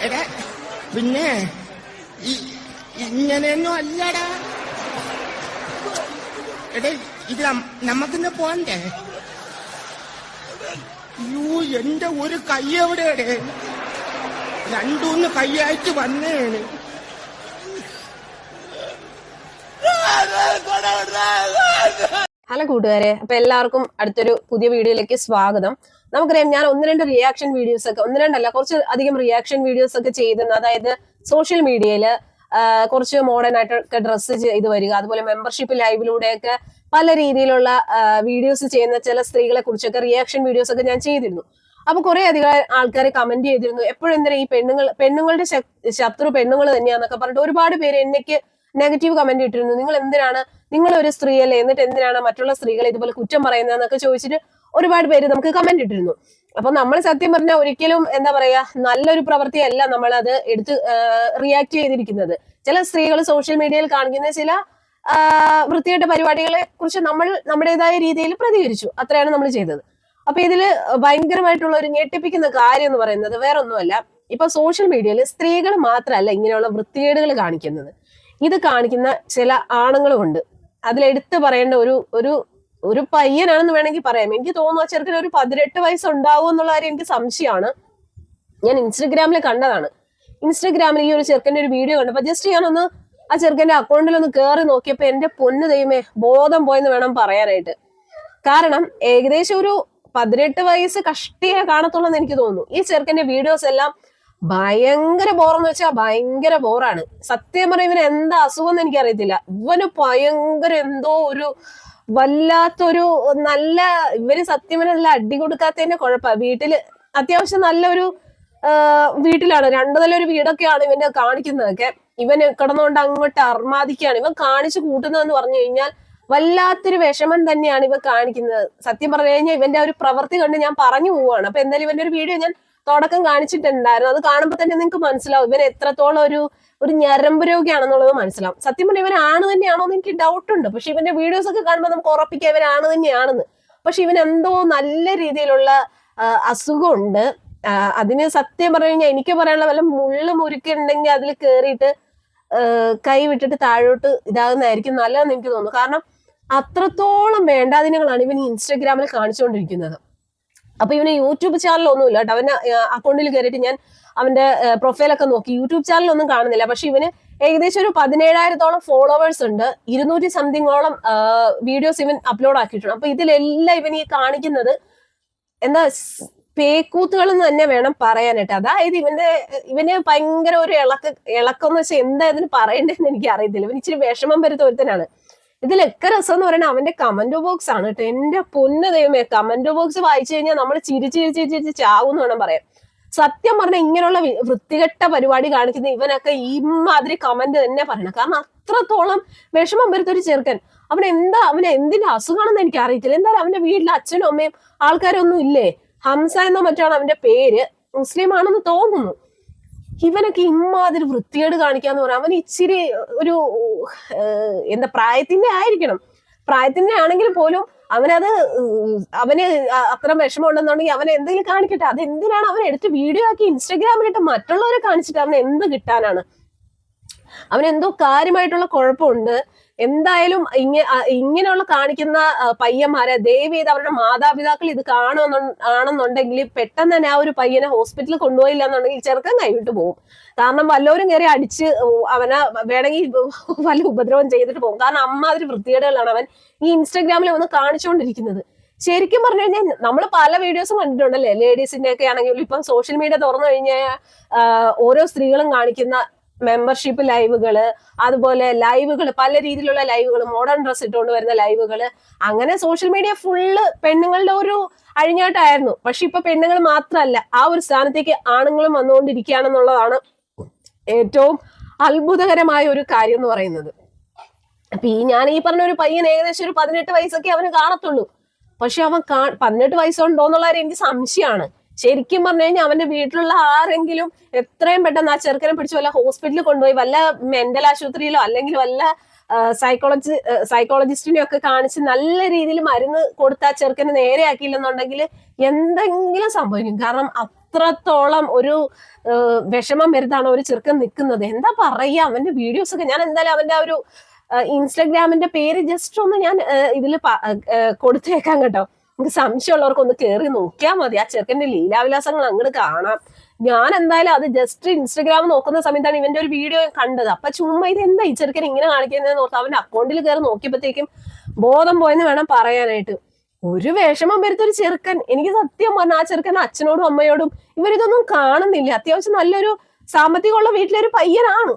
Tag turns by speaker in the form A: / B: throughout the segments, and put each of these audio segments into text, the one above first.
A: എടാ പിന്നെ ഇങ്ങനെയൊന്നും അല്ലടാ. എടേ ഇത് നമ്മക്കിന്നെ പോണ്ടേ? അയ്യോ എന്റെ ഒരു കൈ എവിടെയാടേ? രണ്ടൂന്ന് കൈയായിട്ട് വന്നേണ്
B: ഹലോ കൂട്ടുകാരെ അപ്പൊ എല്ലാവർക്കും അടുത്തൊരു പുതിയ വീഡിയോയിലേക്ക് സ്വാഗതം. നമുക്കറിയാം ഞാൻ ഒന്ന് രണ്ട് റിയാക്ഷൻ വീഡിയോസ് ഒക്കെ ഒന്ന് രണ്ടല്ല കുറച്ച് അധികം റിയാക്ഷൻ വീഡിയോസ് ഒക്കെ ചെയ്തിരുന്നു. അതായത് സോഷ്യൽ മീഡിയയിൽ കുറച്ച് മോഡേൺ ആയിട്ടൊക്കെ ഡ്രസ്സ് ചെയ്ത് വരിക. അതുപോലെ മെമ്പർഷിപ്പ് ലൈവിലൂടെയൊക്കെ പല രീതിയിലുള്ള വീഡിയോസ് ചെയ്യുന്ന ചില സ്ത്രീകളെ കുറിച്ചൊക്കെ റിയാക്ഷൻ വീഡിയോസ് ഒക്കെ ഞാൻ ചെയ്തിരുന്നു. അപ്പൊ കുറെ അധികം ആൾക്കാർ കമന്റ് ചെയ്തിരുന്നു. എപ്പോഴും എന്തിനാ ഈ പെണ്ണുങ്ങൾ പെണ്ണുങ്ങളുടെ ശത്രു പെണ്ണുങ്ങൾ തന്നെയാന്നൊക്കെ പറഞ്ഞിട്ട് ഒരുപാട് പേര് എനിക്ക് നെഗറ്റീവ് കമന്റ് ഇട്ടിരുന്നു. നിങ്ങൾ എന്തിനാണ് നിങ്ങൾ ഒരു സ്ത്രീയല്ലേ എന്നിട്ട് എന്തിനാണ് മറ്റുള്ള സ്ത്രീകളെ ഇതുപോലെ കുറ്റം പറയുന്നതെന്നൊക്കെ ചോദിച്ചിട്ട് ഒരുപാട് പേര് നമുക്ക് കമന്റ് ഇട്ടിരുന്നു. അപ്പൊ നമ്മൾ സത്യം പറഞ്ഞാൽ ഒരിക്കലും എന്താ പറയാ നല്ലൊരു പ്രവൃത്തിയല്ല നമ്മൾ അത് എടുത്ത് റിയാക്ട് ചെയ്തിരിക്കുന്നത്. ചില സ്ത്രീകൾ സോഷ്യൽ മീഡിയയിൽ കാണിക്കുന്ന ചില വൃത്തികെട്ട പരിപാടികളെ കുറിച്ച് നമ്മൾ നമ്മുടേതായ രീതിയിൽ പ്രതികരിച്ചു. അത്രയാണ് നമ്മൾ ചെയ്തത്. അപ്പൊ ഇതിൽ ഭയങ്കരമായിട്ടുള്ള ഒരു ഞെട്ടിപ്പിക്കുന്ന കാര്യം എന്ന് പറയുന്നത് വേറെ ഒന്നുമല്ല ഇപ്പൊ സോഷ്യൽ മീഡിയയിൽ സ്ത്രീകൾ മാത്രമല്ല ഇങ്ങനെയുള്ള വൃത്തികേടുകൾ കാണിക്കുന്നത്. ഇത് കാണിക്കുന്ന ചില ആണുങ്ങളുമുണ്ട്. അതിലെടുത്ത് പറയേണ്ട ഒരു ഒരു ഒരു പയ്യനാണെന്ന് വേണമെങ്കിൽ പറയാം. എനിക്ക് തോന്നുന്നു ആ ഒരു പതിനെട്ട് വയസ്സ് ഉണ്ടാവും എന്നുള്ള കാര്യം എനിക്ക് സംശയമാണ്. ഞാൻ ഇൻസ്റ്റഗ്രാമിൽ കണ്ടതാണ്. ഇൻസ്റ്റഗ്രാമിൽ ഈ ഒരു ചെറുക്കന്റെ ഒരു വീഡിയോ കണ്ടപ്പോൾ ജസ്റ്റ് ഞാനൊന്ന് ആ ചെറുക്കന്റെ അക്കൗണ്ടിൽ ഒന്ന് കയറി നോക്കിയപ്പോൾ എന്റെ പൊന്ന് ദൈവമേ ബോധം പോയെന്ന് വേണം പറയാനായിട്ട്. കാരണം ഏകദേശം ഒരു പതിനെട്ട് വയസ്സ് കഷ്ടിയെ കാണത്തുള്ളൂ എന്ന് എനിക്ക് തോന്നുന്നു. ഈ ചെറുക്കന്റെ വീഡിയോസ് എല്ലാം ഭയങ്കര ബോറെന്ന് വെച്ചാൽ ഭയങ്കര ബോറാണ് സത്യം പറഞ്ഞ ഇവന് എന്താ അസുഖം എന്ന് എനിക്കറിയത്തില്ല. ഇവന് ഭയങ്കര എന്തോ ഒരു വല്ലാത്തൊരു നല്ല ഇവർ സത്യം നല്ല അടി കൊടുക്കാത്തതിന്റെ കുഴപ്പ. വീട്ടിൽ അത്യാവശ്യം നല്ലൊരു വീട്ടിലാണ്. രണ്ടു നല്ലൊരു വീടൊക്കെയാണ് ഇവന്റെ കാണിക്കുന്നതൊക്കെ. ഇവന് കിടന്നുകൊണ്ട് അങ്ങോട്ട് അർമാദിക്കുകയാണ്. ഇവൻ കാണിച്ചു കൂട്ടുന്നതെന്ന് പറഞ്ഞു കഴിഞ്ഞാൽ വല്ലാത്തൊരു വിഷമം തന്നെയാണ് ഇവ കാണിക്കുന്നത്. സത്യം പറഞ്ഞു കഴിഞ്ഞാൽ ഇവന്റെ ഒരു പ്രവൃത്തി കണ്ട് ഞാൻ പറഞ്ഞു പോവാണ് അപ്പൊ എന്തായാലും ഇവന്റെ ഒരു വീഡിയോ ഞാൻ തുടക്കം കാണിച്ചിട്ടുണ്ടായിരുന്നു. അത് കാണുമ്പോൾ തന്നെ നിങ്ങൾക്ക് മനസ്സിലാവും ഇവൻ എത്രത്തോളം ഒരു ഒരു ഞരമ്പ് രോഗിയാണെന്നുള്ളത് മനസ്സിലാവും. സത്യം പറഞ്ഞാൽ ഇവൻ ആണ് തന്നെയാണോ എന്ന് എനിക്ക് ഡൗട്ട് ഉണ്ട്. പക്ഷെ ഇവന്റെ വീഡിയോസ് ഒക്കെ കാണുമ്പോൾ നമുക്ക് ഉറപ്പിക്കാം ഇവൻ ആണ് തന്നെയാണെന്ന്. പക്ഷെ ഇവൻ എന്തോ നല്ല രീതിയിലുള്ള അസുഖമുണ്ട്. അതിന് സത്യം പറഞ്ഞു കഴിഞ്ഞാൽ എനിക്ക് പറയാനുള്ള വല്ല മുള്ളു മുരുക്കുണ്ടെങ്കിൽ അതിൽ കയറിയിട്ട് കൈ വിട്ടിട്ട് താഴോട്ട് ഇതാകുന്നതായിരിക്കും നല്ലതെന്ന് എനിക്ക് തോന്നുന്നു. കാരണം അത്രത്തോളം വേണ്ടാതിനങ്ങളാണ് ഇവൻ ഇൻസ്റ്റഗ്രാമിൽ കാണിച്ചുകൊണ്ടിരിക്കുന്നത്. അപ്പൊ ഇവന് യൂട്യൂബ് ചാനൽ ഒന്നുമില്ല കേട്ടോ. അവന്റെ അക്കൗണ്ടിൽ കയറിയിട്ട് ഞാൻ അവന്റെ പ്രൊഫൈലൊക്കെ നോക്കി. യൂട്യൂബ് ചാനൽ ഒന്നും കാണുന്നില്ല. പക്ഷെ ഇവന് ഏകദേശം ഒരു പതിനേഴായിരത്തോളം ഫോളോവേഴ്സ് ഉണ്ട്. ഇരുന്നൂറ്റി സംതിങ്ങോളം വീഡിയോസ് ഇവൻ അപ്ലോഡ് ആക്കിയിട്ടുണ്ട്. അപ്പൊ ഇതിലെല്ലാം ഇവൻ ഈ കാണിക്കുന്നത് എന്താ പേക്കൂത്തുകൾ എന്ന് തന്നെ വേണം പറയാനായിട്ട്. അതായത് ഇവന്റെ ഇവന് ഭയങ്കര ഒരു ഇളക്ക ഇളക്കം എന്ന് വെച്ചാൽ എന്താ ഇതിന് പറയണ്ടെന്ന് എനിക്ക് അറിയത്തില്ല ഇവൻ ഇച്ചിരി വിഷമം വരുത്ത ഒരുത്തനാണ്. ഇതിലൊക്കെ രസം എന്ന് പറയുന്നത് അവന്റെ കമന്റ് ബോക്സ് ആണ് കേട്ടോ എന്റെ പൊന്ന ദൈവമേ കമന്റ് ബോക്സ് വായിച്ചു കഴിഞ്ഞാൽ നമ്മൾ ചിരിച്ച് ചിരിച്ച് ചിരിച്ച് ചാവും എന്ന് വേണം പറയാം സത്യം പറഞ്ഞാൽ ഇങ്ങനെയുള്ള വൃത്തികെട്ട പരിപാടി കാണിക്കുന്ന ഇവനൊക്കെ ഇമാതിരി കമന്റ് തന്നെ പറയണം. കാരണം അത്രത്തോളം വിഷമം വരുത്ത ഒരു ചെറുക്കൻ. അവൻ എന്താ അവന് എന്തിന്റെ അസുഖമാണെന്ന് എനിക്ക് അറിയത്തില്ല. എന്തായാലും അവന്റെ വീട്ടിൽ അച്ഛനും അമ്മയും ആൾക്കാരൊന്നും ഇല്ലേ? ഹംസ എന്നോ മറ്റാണ് അവന്റെ പേര് മുസ്ലിം ആണെന്ന് തോന്നുന്നു. ഇവനൊക്കെ ഇമ്മാതിരി വൃത്തികേട് കാണിക്കാന്ന് പറയാം അവൻ ഇച്ചിരി ഒരു എന്താ പ്രായത്തിന്റെ ആയിരിക്കണം. പ്രായത്തിന്റെ ആണെങ്കിൽ പോലും അവനത് അവന് അത്ര വിഷമം ഉണ്ടെന്നുണ്ടെങ്കിൽ അവൻ എന്തെങ്കിലും കാണിക്കട്ടെ. അത് എന്തിനാണ് അവൻ എടുത്ത് വീഡിയോ ആക്കി ഇൻസ്റ്റാഗ്രാമിലിട്ട് മറ്റുള്ളവരെ കാണിച്ചിട്ട് അവന് എന്ത് കിട്ടാനാണ്? അവൻ എന്തോ കാര്യമായിട്ടുള്ള കുഴപ്പമുണ്ട്. എന്തായാലും ഇങ്ങ ഇങ്ങനെയുള്ള കാണിക്കുന്ന പയ്യന്മാരെ ദയവ് ചെയ്ത് അവരുടെ മാതാപിതാക്കൾ ഇത് കാണുമെന്നു ആണെന്നുണ്ടെങ്കിൽ പെട്ടെന്ന് തന്നെ ആ ഒരു പയ്യനെ ഹോസ്പിറ്റലിൽ കൊണ്ടുപോയില്ല എന്നുണ്ടെങ്കിൽ ചെറുക്കൻ കൈവിട്ട് പോകും. കാരണം വല്ലവരും കയറി അടിച്ച് അവനെ വേണമെങ്കിൽ വല്ല ഉപദ്രവം ചെയ്തിട്ട് പോകും. കാരണം അമ്മാതിരി വൃത്തികേടുകളാണ് അവൻ ഈ ഇൻസ്റ്റാഗ്രാമിൽ ഒന്ന് കാണിച്ചുകൊണ്ടിരിക്കുന്നത്. ശരിക്കും പറഞ്ഞു കഴിഞ്ഞാൽ നമ്മൾ പല വീഡിയോസും കണ്ടിട്ടുണ്ടല്ലേ? ലേഡീസിന്റെ ഒക്കെ ആണെങ്കിലും ഇപ്പം സോഷ്യൽ മീഡിയ തുറന്നു കഴിഞ്ഞാൽ ഓരോ സ്ത്രീകളും കാണിക്കുന്ന മെമ്പർഷിപ്പ് ലൈവുകൾ അതുപോലെ ലൈവുകൾ പല രീതിയിലുള്ള ലൈവുകൾ മോഡേൺ ഡ്രസ് ഇട്ടുകൊണ്ട് വരുന്ന ലൈവുകൾ അങ്ങനെ സോഷ്യൽ മീഡിയ ഫുള്ള് പെണ്ണുങ്ങളുടെ ഒരു അഴിഞ്ഞാട്ടായിരുന്നു. പക്ഷെ ഇപ്പൊ പെണ്ണുങ്ങൾ മാത്രമല്ല ആ ഒരു സ്ഥാനത്തേക്ക് ആണുങ്ങളും വന്നുകൊണ്ടിരിക്കുകയാണെന്നുള്ളതാണ് ഏറ്റവും അത്ഭുതകരമായ ഒരു കാര്യം എന്ന് പറയുന്നത്. അപ്പൊ ഈ ഞാൻ ഈ പറഞ്ഞ ഒരു പയ്യൻ ഏകദേശം ഒരു പതിനെട്ട് വയസ്സൊക്കെ അവന് കാണത്തുള്ളൂ. പക്ഷെ അവൻ കാ പതിനെട്ട് വയസ്സുണ്ടോ എന്നുള്ള എനിക്ക് സംശയമാണ്. ശരിക്കും പറഞ്ഞു കഴിഞ്ഞാൽ അവന്റെ വീട്ടിലുള്ള ആരെങ്കിലും എത്രയും പെട്ടെന്ന് ആ ചെറുക്കനെ പിടിച്ച് വല്ല ഹോസ്പിറ്റലിൽ കൊണ്ടുപോയി വല്ല മെന്റൽ ആശുപത്രിയിലോ അല്ലെങ്കിൽ വല്ല സൈക്കോളജി സൈക്കോളജിസ്റ്റിനെ ഒക്കെ കാണിച്ച് നല്ല രീതിയിൽ മരുന്ന് കൊടുത്ത് ആ ചെറുക്കനെ നേരെയാക്കിയില്ലെന്നുണ്ടെങ്കിൽ എന്തെങ്കിലും സംഭവിക്കും. കാരണം അത്രത്തോളം ഒരു വിഷമം വരുത്താണ് ഒരു ചെറുക്കൻ നിൽക്കുന്നത്. എന്താ പറയുക? അവന്റെ വീഡിയോസ് ഒക്കെ ഞാൻ എന്തായാലും അവന്റെ ആ ഒരു ഇൻസ്റ്റഗ്രാമിന്റെ പേര് ജസ്റ്റ് ഒന്ന് ഞാൻ ഇതിൽ കൊടുത്തേക്കാം കേട്ടോ. നമുക്ക് സംശയമുള്ളവർക്ക് ഒന്ന് കയറി നോക്കിയാൽ മതി. ആ ചെറുക്കന്റെ ലീലാവിലാസങ്ങൾ അങ്ങോട്ട് കാണാം. ഞാൻ എന്തായാലും അത് ജസ്റ്റ് ഇൻസ്റ്റഗ്രാം നോക്കുന്ന സമയത്താണ് ഇവന്റെ ഒരു വീഡിയോ കണ്ടത്. അപ്പൊ ചുമ്മാ ഇത് എന്താ ഈ ചെറുക്കൻ ഇങ്ങനെ കാണിക്കുന്നതെന്ന് ഓർത്ത് അവന്റെ അക്കൗണ്ടിൽ കയറി നോക്കിയപ്പോഴത്തേക്കും ബോധം പോയെന്ന് വേണം പറയാനായിട്ട്. ഒരു വിഷമം വരുത്തൊരു ചെറുക്കൻ. എനിക്ക് സത്യം പറഞ്ഞ ആ ചെറുക്കൻ അച്ഛനോടും അമ്മയോടും ഇവരിതൊന്നും കാണുന്നില്ല. അത്യാവശ്യം നല്ലൊരു സാമ്പത്തികമുള്ള വീട്ടിലൊരു പയ്യനാണ്.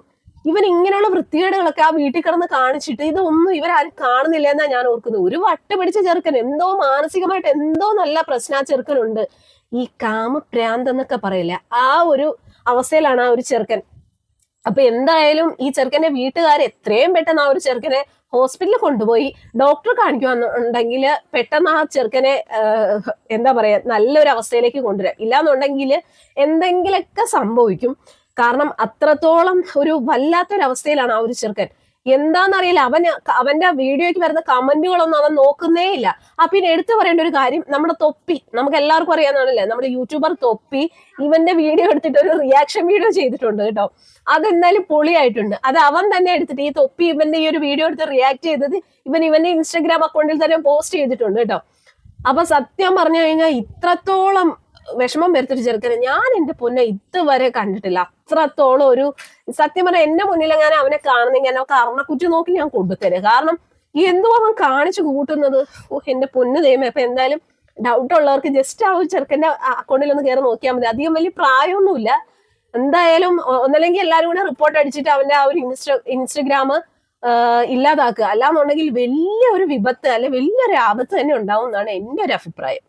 B: ഇവൻ ഇങ്ങനെയുള്ള വൃത്തികേടുകളൊക്കെ ആ വീട്ടിൽ കിടന്ന് കാണിച്ചിട്ട് ഇതൊന്നും ഇവരാരും കാണുന്നില്ല എന്നാ ഞാൻ ഓർക്കുന്നത്. ഒരു വട്ട പിടിച്ച ചെറുക്കൻ എന്തോ മാനസികമായിട്ട് എന്തോ നല്ല പ്രശ്ന ചെറുക്കനുണ്ട്. ഈ കാമപ്രാന്ത് എന്നൊക്കെ പറയില്ല ആ ഒരു അവസ്ഥയിലാണ് ആ ഒരു ചെറുക്കൻ. അപ്പൊ എന്തായാലും ഈ ചെറുക്കന്റെ വീട്ടുകാർ എത്രയും പെട്ടെന്ന് ആ ഒരു ചെറുക്കനെ ഹോസ്പിറ്റലിൽ കൊണ്ടുപോയി ഡോക്ടർ കാണിക്കുവാന്നുണ്ടെങ്കിൽ പെട്ടെന്ന് ആ ചെറുക്കനെ എന്താ പറയാ നല്ലൊരു അവസ്ഥയിലേക്ക് കൊണ്ടുവരാം. ഇല്ലാന്നുണ്ടെങ്കിൽ എന്തെങ്കിലുമൊക്കെ സംഭവിക്കും. കാരണം അത്രത്തോളം ഒരു വല്ലാത്തൊരവസ്ഥയിലാണ് ആ ഒരു ചെറുക്കൻ. എന്താണെന്നറിയില്ല അവന് അവന്റെ വീഡിയോയ്ക്ക് വരുന്ന കമന്റുകളൊന്നും അവൻ നോക്കുന്നേ ഇല്ല. ആ പിന്നെ എടുത്തു പറയേണ്ട ഒരു കാര്യം നമ്മുടെ തൊപ്പി നമുക്ക് എല്ലാവർക്കും അറിയാവുന്നതാണല്ലേ നമ്മുടെ യൂട്യൂബർ തൊപ്പി ഇവന്റെ വീഡിയോ എടുത്തിട്ട് ഒരു റിയാക്ഷൻ വീഡിയോ ചെയ്തിട്ടുണ്ട് കേട്ടോ. അതെന്തായാലും പൊളിയായിട്ടുണ്ട്. അത് അവൻ തന്നെ എടുത്തിട്ട് ഈ തൊപ്പി ഇവന്റെ ഈ ഒരു വീഡിയോ എടുത്ത് റിയാക്ട് ചെയ്തത് ഇവൻ ഇവന്റെ ഇൻസ്റ്റാഗ്രാം അക്കൗണ്ടിൽ തന്നെ പോസ്റ്റ് ചെയ്തിട്ടുണ്ട് കേട്ടോ. അപ്പൊ സത്യം പറഞ്ഞു കഴിഞ്ഞാൽ ഇത്രത്തോളം വിഷമം വരുത്തൊരു ചെറുക്കനെ ഞാൻ എന്റെ പൊന്നെ ഇതുവരെ കണ്ടിട്ടില്ല. അത്രത്തോളം ഒരു സത്യം പറഞ്ഞാൽ എന്റെ മുന്നിൽ ഞാൻ അവനെ കാണുന്നെങ്കിൽ എന്നെ കർണക്കുറ്റി നോക്കി ഞാൻ കൊടുക്കരുത് കാരണം ഈ എന്തോ അവൻ കാണിച്ചു കൂട്ടുന്നത്? ഓ എന്റെ പൊന്ന് ദൈവം അപ്പൊ എന്തായാലും ഡൗട്ട് ഉള്ളവർക്ക് ജസ്റ്റ് ആ ഒരു ചെറുക്കന്റെ അക്കൗണ്ടിൽ ഒന്ന് കയറി നോക്കിയാൽ മതി. അധികം വലിയ പ്രായമൊന്നുമില്ല. എന്തായാലും ഒന്നല്ലെങ്കിൽ എല്ലാവരും കൂടെ റിപ്പോർട്ട് അടിച്ചിട്ട് അവന്റെ ആ ഒരു ഇൻസ്റ്റ ഇൻസ്റ്റഗ്രാം ഇല്ലാതാക്കുക. അല്ലാന്നുണ്ടെങ്കിൽ വലിയ ഒരു വിപത്ത് അല്ലെ വലിയൊരു ആപത്ത് തന്നെ ഉണ്ടാവും എന്നാണ് എന്റെ ഒരു അഭിപ്രായം.